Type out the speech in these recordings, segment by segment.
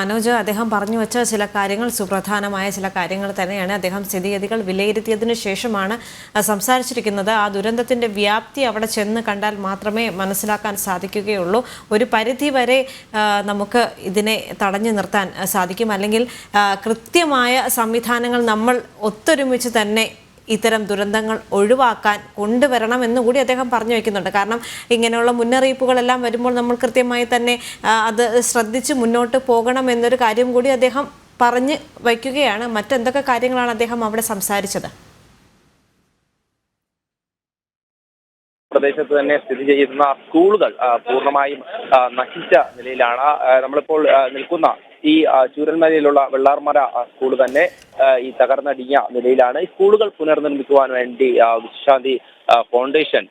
മനോജ് അദ്ദേഹം പറഞ്ഞു വെച്ച ചില കാര്യങ്ങൾ സുപ്രധാനമായ ചില കാര്യങ്ങൾ തന്നെയാണ്. അദ്ദേഹം സ്ഥിതിഗതികൾ വിലയിരുത്തിയതിനു ശേഷമാണ് സംസാരിച്ചിരിക്കുന്നത്. ആ ദുരന്തത്തിന്റെ വ്യാപ്തി അവിടെ ചെന്ന് കണ്ടാൽ മാത്രമേ മനസ്സിലാക്കാൻ സാധിക്കുകയുള്ളൂ. ഒരു പരിധി വരെ നമുക്ക് ഇതിനെ തടഞ്ഞു നിർത്താൻ സാധിക്കും. അല്ലെങ്കിൽ കൃത്യമായ സംവിധാനങ്ങൾ നമ്മൾ ഒത്തൊരുമിച്ച് തന്നെ ഇത്തരം ദുരന്തങ്ങൾ ഒഴിവാക്കാൻ കൊണ്ടുവരണം എന്നുകൂടി അദ്ദേഹം പറഞ്ഞു വയ്ക്കുന്നുണ്ട് കാരണം ഇങ്ങനെയുള്ള മുന്നറിയിപ്പുകളെല്ലാം വരുമ്പോൾ നമ്മൾ കൃത്യമായി തന്നെ അത് ശ്രദ്ധിച്ച് മുന്നോട്ട് പോകണം എന്നൊരു കാര്യം കൂടി അദ്ദേഹം പറഞ്ഞ് വയ്ക്കുകയാണ്. മറ്റെന്തൊക്കെ കാര്യങ്ങളാണ് അദ്ദേഹം അവിടെ സംസാരിച്ചത്? പ്രദേശത്ത് തന്നെ സ്ഥിതി ചെയ്യുന്ന സ്കൂളുകൾ പൂർണമായും നശിച്ച നിലയിലാണ്. നമ്മളിപ്പോൾ നിൽക്കുന്ന ഈ ചൂരന്മലയിലുള്ള വെള്ളാർമര സ്കൂൾ തന്നെ ഈ തകർന്നടിഞ്ഞ നിലയിലാണ്. ഈ സ്കൂളുകൾ പുനർനിർമ്മിക്കുവാൻ വേണ്ടി വിശ്വശാന്തി ഫൗണ്ടേഷൻ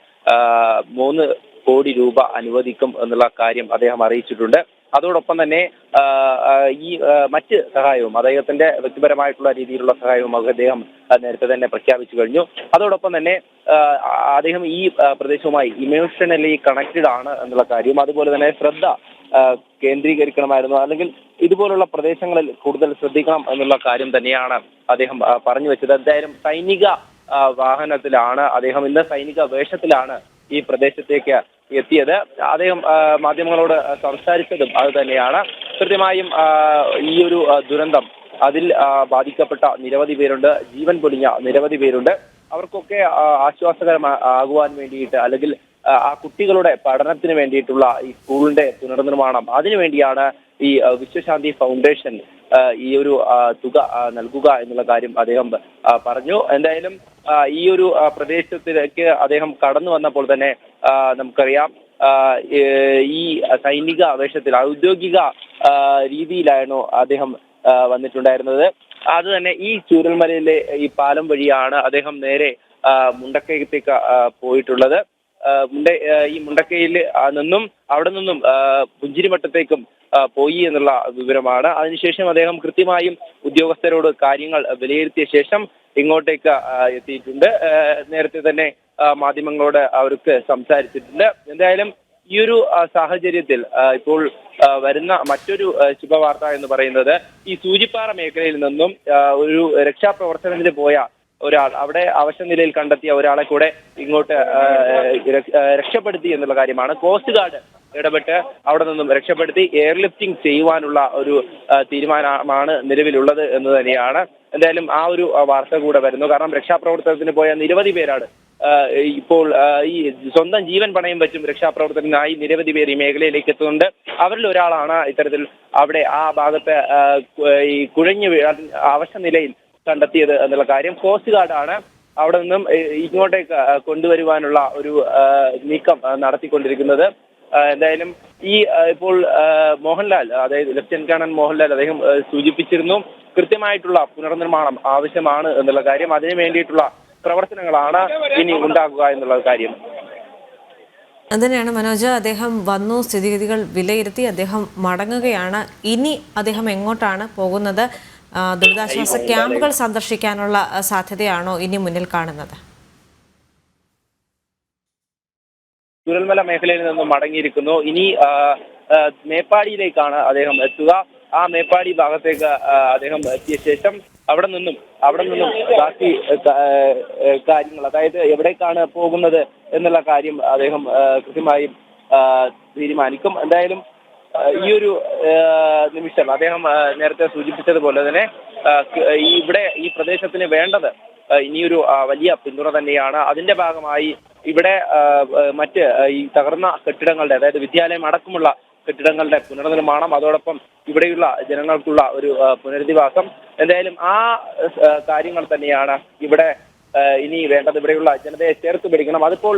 മൂന്ന് കോടി രൂപ അനുവദിക്കും എന്നുള്ള കാര്യം അദ്ദേഹം അറിയിച്ചിട്ടുണ്ട്. അതോടൊപ്പം തന്നെ ഈ മറ്റ് സഹായവും അദ്ദേഹത്തിന്റെ വ്യക്തിപരമായിട്ടുള്ള രീതിയിലുള്ള സഹായവും അദ്ദേഹം നേരത്തെ തന്നെ പ്രഖ്യാപിച്ചു കഴിഞ്ഞു. അതോടൊപ്പം തന്നെ അദ്ദേഹം ഈ പ്രദേശവുമായി ഇമോഷണലി കണക്റ്റഡ് ആണ് എന്നുള്ള കാര്യം. അതുപോലെ തന്നെ ശ്രദ്ധ കേന്ദ്രീകരിക്കണമായിരുന്നു. അല്ലെങ്കിൽ ഇതുപോലുള്ള പ്രദേശങ്ങളിൽ കൂടുതൽ ശ്രദ്ധിക്കണം എന്നുള്ള കാര്യം തന്നെയാണ് അദ്ദേഹം പറഞ്ഞു വെച്ചത്. എന്തായാലും സൈനിക വാഹനത്തിലാണ് അദ്ദേഹം ഇന്ന് സൈനിക വേഷത്തിലാണ് ഈ പ്രദേശത്തേക്ക് എത്തിയത്. അദ്ദേഹം മാധ്യമങ്ങളോട് സംസാരിച്ചതും അത് തന്നെയാണ്. കൃത്യമായും ഈ ഒരു ദുരന്തം അതിൽ ബാധിക്കപ്പെട്ട നിരവധി പേരുണ്ട്. ജീവൻ പൊലിഞ്ഞ നിരവധി പേരുണ്ട്. അവർക്കൊക്കെ ആശ്വാസകരമാകുവാൻ വേണ്ടിയിട്ട് അല്ലെങ്കിൽ ആ കുട്ടികളുടെ പഠനത്തിന് വേണ്ടിയിട്ടുള്ള ഈ സ്കൂളിന്റെ പുനർനിർമ്മാണം. അതിനുവേണ്ടിയാണ് ഈ വിശ്വശാന്തി ഫൗണ്ടേഷൻ ഈ ഒരു തുക നൽകുക എന്നുള്ള കാര്യം അദ്ദേഹം പറഞ്ഞു. എന്തായാലും ഈ ഒരു പ്രദേശത്തിലേക്ക് അദ്ദേഹം കടന്നു വന്നപ്പോൾ തന്നെ നമുക്കറിയാം ഈ സൈനിക വേഷത്തിൽ ഔദ്യോഗിക രീതിയിലായിരുന്നു അദ്ദേഹം വന്നിട്ടുണ്ടായിരുന്നത്. അത് തന്നെ ഈ ചൂരൽമലയിലെ ഈ പാലം വഴിയാണ് അദ്ദേഹം നേരെ മുണ്ടക്കയത്തേക്ക് പോയിട്ടുള്ളത്. മുണ്ട ഈ മുണ്ടക്കയിൽ നിന്നും അവിടെ നിന്നും പുഞ്ചിരിമട്ടത്തേക്കും പോയി എന്നുള്ള വിവരമാണ്. അതിനുശേഷം അദ്ദേഹം കൃത്യമായും ഉദ്യോഗസ്ഥരോട് കാര്യങ്ങൾ വിലയിരുത്തിയ ശേഷം ഇങ്ങോട്ടേക്ക് എത്തിയിട്ടുണ്ട്. നേരത്തെ തന്നെ മാധ്യമങ്ങളോട് അവർക്ക് സംസാരിച്ചിട്ടുണ്ട്. എന്തായാലും ഈ ഒരു സാഹചര്യത്തിൽ ഇപ്പോൾ വരുന്ന മറ്റൊരു ശുഭവാർത്ത എന്ന് പറയുന്നത് ഈ സൂചിപ്പാറ മേഖലയിൽ നിന്നും ഒരു രക്ഷാപ്രവർത്തനത്തിന് പോയ ഒരാൾ അവിടെ അവശ നിലയിൽ കണ്ടെത്തിയ ഒരാളെ കൂടെ ഇങ്ങോട്ട് രക്ഷപ്പെടുത്തി എന്നുള്ള കാര്യമാണ്. കോസ്റ്റ് ഗാർഡ് ഇടപെട്ട് അവിടെ നിന്നും രക്ഷപ്പെടുത്തി എയർലിഫ്റ്റിംഗ് ചെയ്യുവാനുള്ള ഒരു തീരുമാനമാണ് നിലവിലുള്ളത് എന്ന് തന്നെയാണ്. എന്തായാലും ആ ഒരു വാർത്ത കൂടെ വരുന്നു. കാരണം രക്ഷാപ്രവർത്തനത്തിന് പോയ നിരവധി പേരാണ്. ഇപ്പോൾ ഈ സ്വന്തം ജീവൻ പണയം വെച്ചും രക്ഷാപ്രവർത്തനത്തിനായി നിരവധി പേർ ഈ മേഖലയിലേക്ക് എത്തുന്നുണ്ട്. അവരിൽ ഒരാളാണ് ഇത്തരത്തിൽ അവിടെ ആ ഭാഗത്തെ ഈ കുഴഞ്ഞു വീഴാൻ അവശ നിലയിൽ കണ്ടെത്തിയത് എന്നുള്ള കാര്യം. കോസ്റ്റ് ഗാർഡാണ് അവിടെ നിന്നും ഇങ്ങോട്ടേക്ക് കൊണ്ടുവരുവാനുള്ള ഒരു നീക്കം നടത്തിക്കൊണ്ടിരിക്കുന്നത്. എന്തായാലും ഈ ഇപ്പോൾ മോഹൻലാൽ അതായത് ലഫ്റ്റനന്റ് കേണൽ മോഹൻലാൽ അദ്ദേഹം സൂചിപ്പിച്ചിരുന്നു കൃത്യമായിട്ടുള്ള പുനർനിർമ്മാണം ആവശ്യമാണ് എന്നുള്ള കാര്യം. അതിനു വേണ്ടിയിട്ടുള്ള പ്രവർത്തനങ്ങളാണ് ഇനി ഉണ്ടാകുക എന്നുള്ള കാര്യം. അതുതന്നെയാണ് മനോജ് അദ്ദേഹം വന്നു സ്ഥിതിഗതികൾ വിലയിരുത്തി അദ്ദേഹം മടങ്ങുകയാണ്. ഇനി അദ്ദേഹം എങ്ങോട്ടാണ് പോകുന്നത്? ദുരിതാശ്വാസ ക്യാമ്പുകൾ സന്ദർശിക്കാനുള്ള സാധ്യതയാണോ ഇനി മുന്നിൽ കാണുന്നത്? ചുരൽമല മേഖലയിൽ നിന്നും മടങ്ങിയിരിക്കുന്നു. ഇനി മേപ്പാടിയിലേക്കാണ് അദ്ദേഹം എത്തുക. ആ മേപ്പാടി ഭാഗത്തേക്ക് അദ്ദേഹം എത്തിയ ശേഷം അവിടെ നിന്നും അവിടെ നിന്നും ബാക്കി കാര്യങ്ങൾ അതായത് എവിടേക്കാണ് പോകുന്നത് എന്നുള്ള കാര്യം അദ്ദേഹം കൃത്യമായും തീരുമാനിക്കും. എന്തായാലും ഈ ഒരു നിമിഷം അദ്ദേഹം നേരത്തെ സൂചിപ്പിച്ചതുപോലെ തന്നെ ഇവിടെ ഈ പ്രദേശത്തിന് വേണ്ടത് ഇനിയൊരു വലിയ പിന്തുണ തന്നെയാണ്. അതിന്റെ ഭാഗമായി ഇവിടെ മറ്റ് ഈ തകർന്ന കെട്ടിടങ്ങളുടെ അതായത് വിദ്യാലയം അടക്കമുള്ള കെട്ടിടങ്ങളുടെ പുനർനിർമ്മാണം അതോടൊപ്പം ഇവിടെയുള്ള ജനങ്ങൾക്കുള്ള ഒരു പുനരധിവാസം. എന്തായാലും ആ കാര്യങ്ങൾ തന്നെയാണ് ഇവിടെ ഇനി വേണ്ടത്. ഇവിടെയുള്ള ജനതയെ ചേർത്ത് പിടിക്കണം. അതിപ്പോൾ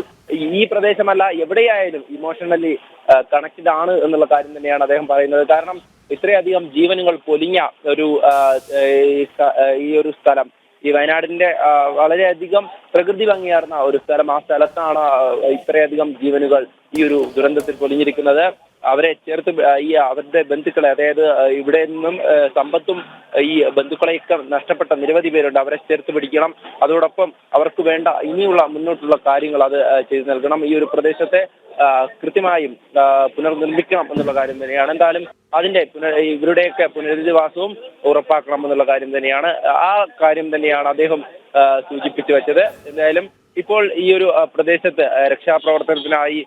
ഈ പ്രദേശമല്ല എവിടെയായാലും ഇമോഷണലി കണക്റ്റഡ് ആണ് എന്നുള്ള കാര്യം തന്നെയാണ് അദ്ദേഹം പറയുന്നത്. കാരണം ഇത്രയധികം ജീവനുകൾ പൊലിഞ്ഞ ഒരു ഈ ഒരു സ്ഥലം ഈ വയനാടിന്റെ വളരെയധികം പ്രകൃതി ഭംഗിയാർന്ന ഒരു സ്ഥലം ആ സ്ഥലത്താണ് ഇത്രയധികം ജീവനുകൾ ഈ ഒരു ദുരന്തത്തിൽ പൊലിഞ്ഞിരിക്കുന്നത്. അവരെ ചേർത്ത് ഈ അവരുടെ ബന്ധുക്കളെ അതായത് ഇവിടെ നിന്നും സമ്പത്തും ഈ ബന്ധുക്കളെയൊക്കെ നഷ്ടപ്പെട്ട നിരവധി പേരുണ്ട്. അവരെ ചേർത്ത് പിടിക്കണം. അതോടൊപ്പം അവർക്ക് വേണ്ട ഇനിയുള്ള മുന്നോട്ടുള്ള കാര്യങ്ങൾ അത് ചെയ്തു നൽകണം. ഈ ഒരു പ്രദേശത്തെ കൃത്യമായും പുനർനിർമ്മിക്കണം എന്നുള്ള കാര്യം തന്നെയാണ്. എന്തായാലും അതിന്റെ ഇവരുടെയൊക്കെ പുനരധിവാസവും ഉറപ്പാക്കണം എന്നുള്ള കാര്യം തന്നെയാണ്. ആ കാര്യം തന്നെയാണ് അദ്ദേഹം സൂചിപ്പിച്ചു വെച്ചത്. എന്തായാലും ഇപ്പോൾ ഈ ഒരു പ്രദേശത്ത് രക്ഷാപ്രവർത്തനത്തിനായി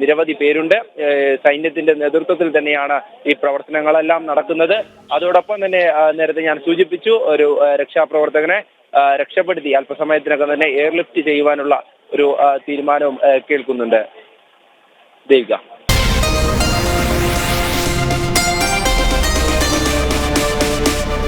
നിരവധി പേരുണ്ട്. സൈന്യത്തിന്റെ നേതൃത്വത്തിൽ തന്നെയാണ് ഈ പ്രവർത്തനങ്ങളെല്ലാം നടക്കുന്നത്. അതോടൊപ്പം തന്നെ നേരത്തെ ഞാൻ സൂചിപ്പിച്ചു ഒരു രക്ഷാപ്രവർത്തകനെ രക്ഷപ്പെടുത്തി അല്പസമയത്തിനകം തന്നെ എയർലിഫ്റ്റ് ചെയ്യുവാനുള്ള ഒരു തീരുമാനവും കേൾക്കുന്നുണ്ട്. ദേവിക.